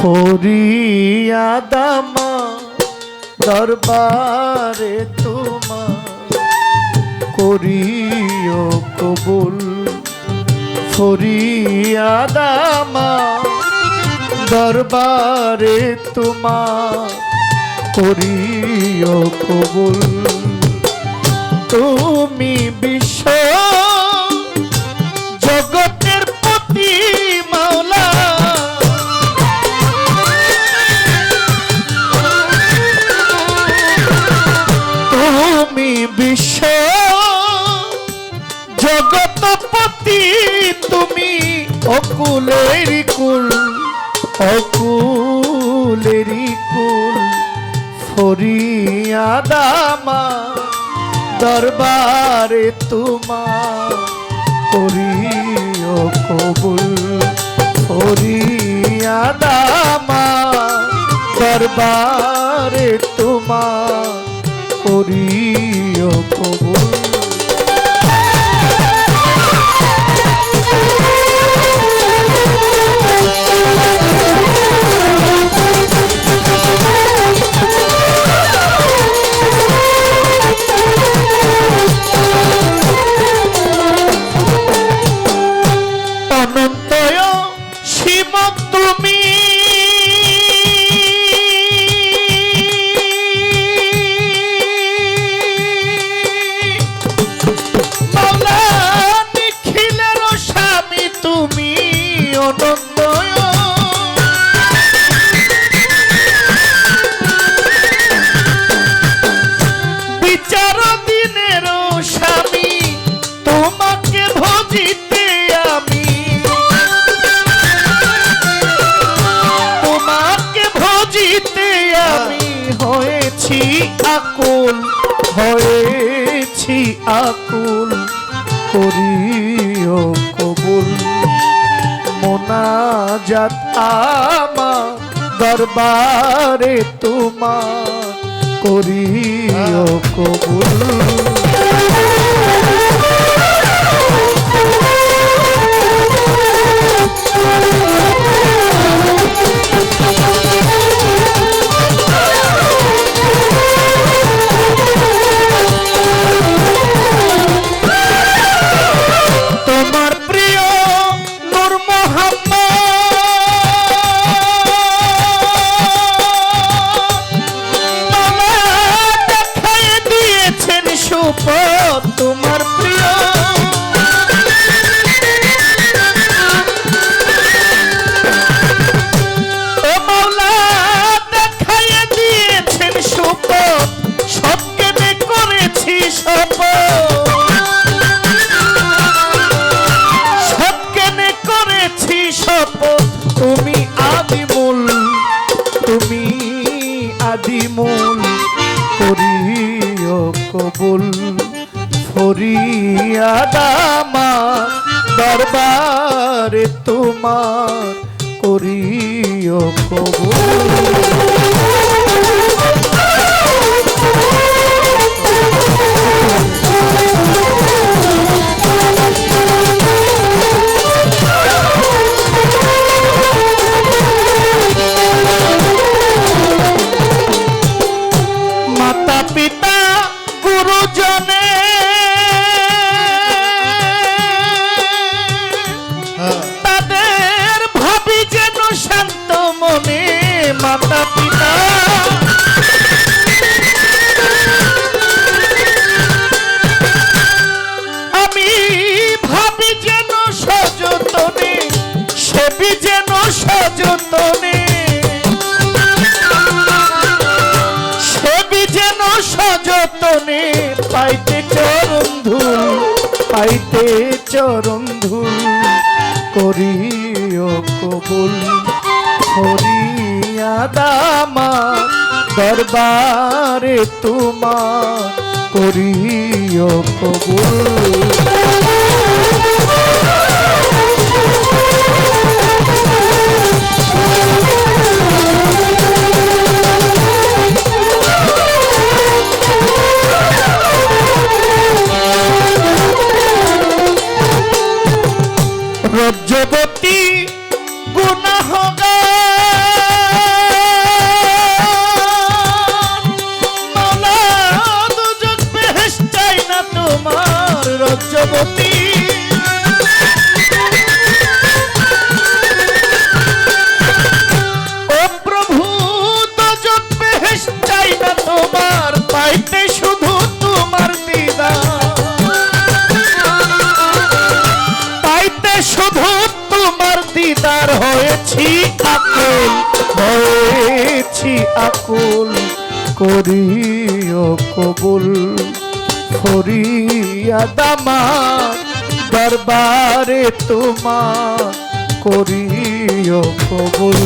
ফরিয়াদামা দরবারে তোমার করিও কবুল। ফরিয়াদামা দরবারে তোমার করিও কবুল। কুল অকুলের কুল ফরিয়াদামা দরবারে তোমার করিও কবুল ফরিয়াদামা দরবারে তোমার করিও কবুল। আকুল হয়েছি আকুল করিও কবুল। মোনাজাত আমার দরবারে তোমার করিও কবুল। ফরিয়াদামা দরবারে তোমার করিও কবুল ভাবি যেন সযতনে, সেবি যেন সযতনে। সেবি যেন সযতনে, পাইতে চরণ ধুল, পাইতে চরণ ধুল, করিও কবুল হরিয়াদামা দরবারে তোমার, করিও কবুল। ব্রজবতী গুণাহ তোমার রজ্জবতী। ও প্রভু তো চাই না তোমার হয়েছি আকুল হয়েছি আকুল করিও কবুল। ফরিয়াদামা দরবারে তোমা করিও কবুল।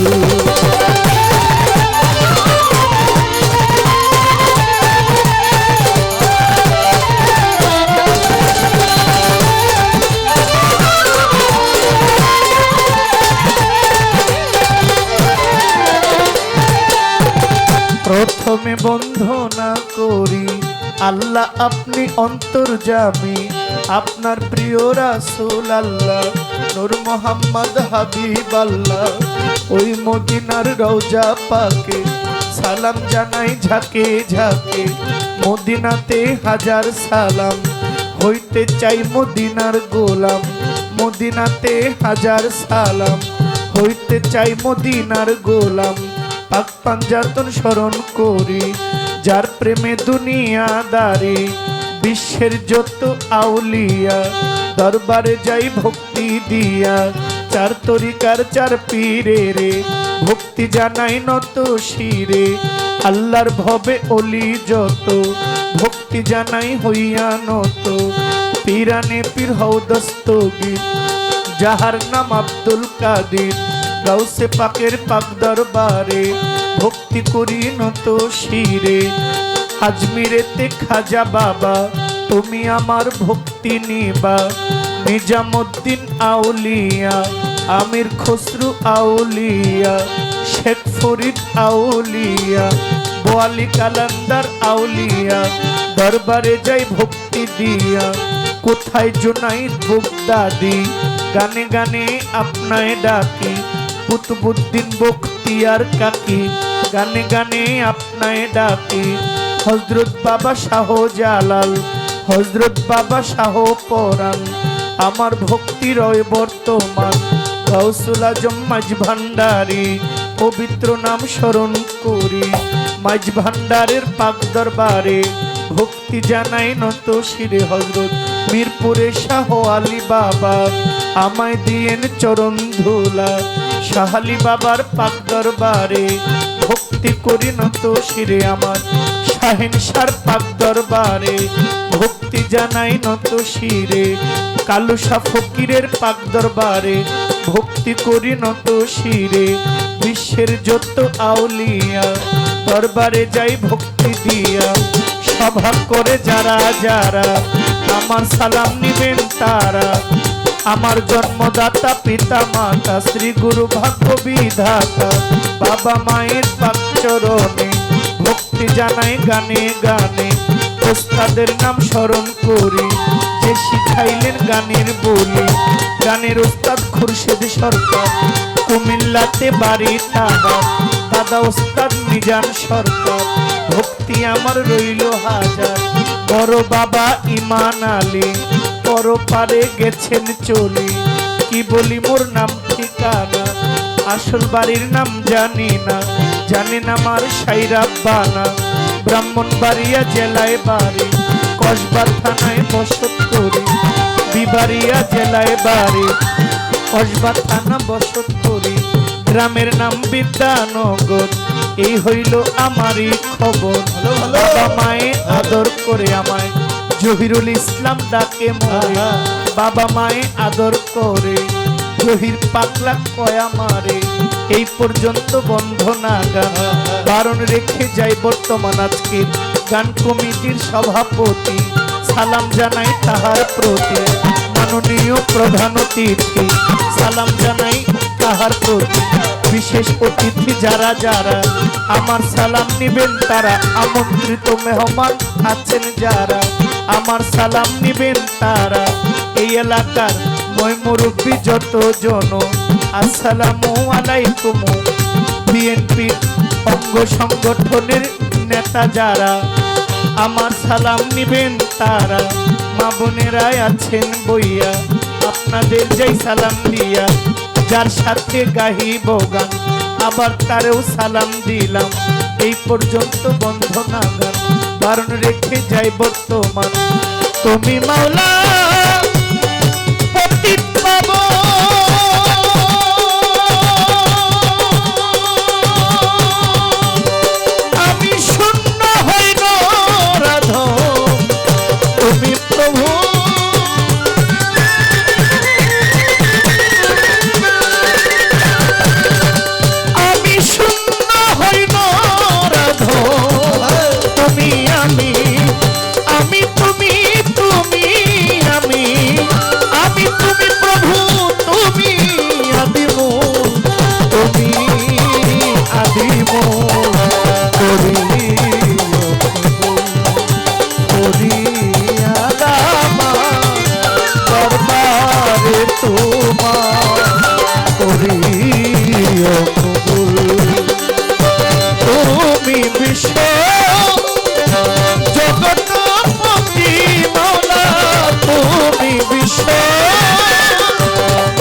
প্রথমে বন্ধনা করি। আল্লাহ, আপনি অন্তর্জামী। আপনার প্রিয় রাসুল আল্লাহ, নূর মোহাম্মদ হাবিব আল্লাহ ওই মদিনার রওজা পাকে, সালাম জানাই ঝাঁকে ঝাঁকে। মদিনাতে হাজার সালাম, হইতে চাই মদিনার গোলাম। মদিনাতে হাজার সালাম, হইতে চাই মদিনার গোলাম। পাক পাঞ্জাতন স্মরণ করি, যার প্রেমে দুনিয়া দুনিয়াদারি, বিশ্বের যত আউলিয়া, দরবারে যাই ভক্তি দিয়া, চার তরিকার চার পীরে রে, ভক্তি জানাই নত শিরে, আল্লাহর ভবে অলি যত, ভক্তি জানাই হইয়া নত, পীরানে পীর হও দস্তগীর যাহার নাম আব্দুল কাদির। গাউসে পাকের পাক দরবারে, ভক্তি করি নত শিরে। আজমিরেতে খাজা বাবা, তুমি আমার ভক্তি নিবা। নিজামুদ্দিন আউলিয়া, আমির খসরু আউলিয়া, শেখ ফরিদ আউলিয়া, বোয়ালি কালান্দার আউলিয়া, দরবারে যাই ভক্তি দিয়া। কোথায় জোনাই বুকদাদি গানে গানে আপনায় ডাকি। কুতুবুদ্দিন বখতিয়ার কাকি। গানে গানে আপনায় ডাকি। হজরত বাবা শাহ জালাল, হজরত বাবা শাহ পরাণ। আমার ভক্তি রয় বর্তমান গৌসুল আজম মাঝ ভান্ডারি, পবিত্র নাম স্মরণ করি। মাঝ ভান্ডারের পাক দরবারে ভক্তি জানাই নত শিরে হজরত মিরপুরে শাহ আলী বাবা। আমায় দিয়েন চরণ ধুলা শাহালি বাবার পাক দরবারে, ভক্তি করি নত শিরে আমার। শাহিন সার পাক দরবারে, ভক্তি জানাই নত শিরে। কালু শাহ ফকিরের পাক দরবারে, ভক্তি করি নত শিরে। বিশ্বের যত আউলিয়া, দরবারে যাই ভক্তি দিয়া। সভা করে যারা যারা, আমার সালাম নিবেন তারা। আমার জন্মদাতা, পিতা, মাতা, শ্রী গুরু, ভাগ্য বিধাতা, বাবা মায়ের পাকচরণে ভক্তি জানাই, গানে গানে ওস্তাদের নাম স্মরণ করি। যে শিখাইলেন গানের বলি, গানের ওস্তাদ খুরশেদ সরকার, কুমিল্লাতে বাড়ি তাহার, দাদা ওস্তাদ মিজান সরকার, ভক্তি আমার রইল হাজার। বড় বাবা ইমান আলী পর পারে গেছেন চলি। কি বলি মোর নাম ঠিকানা? আসল বাড়ির নাম জানি না। জানি না আমার সাইরা বানা। ব্রাহ্মণবাড়িয়া জেলায় বাড়ি। কসবা থানায় বসত করি। বিবাড়িয়া জেলায় বাড়ি। কসবা থানা বসত করি। গ্রামের নাম বিদ্যানগর। এই হইল আমারই খবর। বাবা মায়ে আদর করে আমায়। জহিরুল ইসলাম ডাকে মরে বাবা মায়ে আদর করে জহির পাকলা কয়া মারে এই পর্যন্ত বন্ধ না গান বারণ রেখে যাই বর্তমান আজকে গান কমিটির সভাপতি সালাম জানাই তাহার প্রতি মাননীয় প্রধান অতিথি সালাম জানাই তাহার প্রতি বিশেষ অতিথি যারা যারা আমার সালাম নিবেন তারা আমন্ত্রিত মেহমান আছেন যারা। আমার সালাম নিবেন তারা এই এলাকার মই মুরব্বী যত জন আসসালামু আলাইকুম। বিএনপি অঙ্গ সংগঠনের নেতা যারা, আমার সালাম নিবেন তারা। মা বোনেরাই আছেন বইয়া, আপনাদের যেই সালাম দিয়া, যার সাথে গাহি গান আবার তারেও সালাম দিলাম। এই পর্যন্ত বন্ধ না গান। বারণ রেখে যাই বর্তমান তুমি মাওলা পতিত পাবন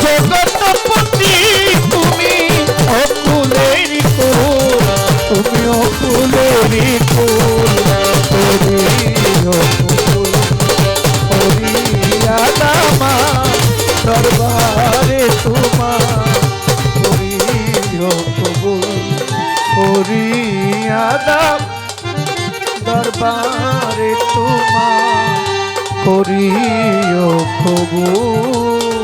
জগৎপতি তুমি অকুলের কুল তুমি অকুলের কুল দরবারে তোমার করিয়া দাম দরবারে করিও কবুল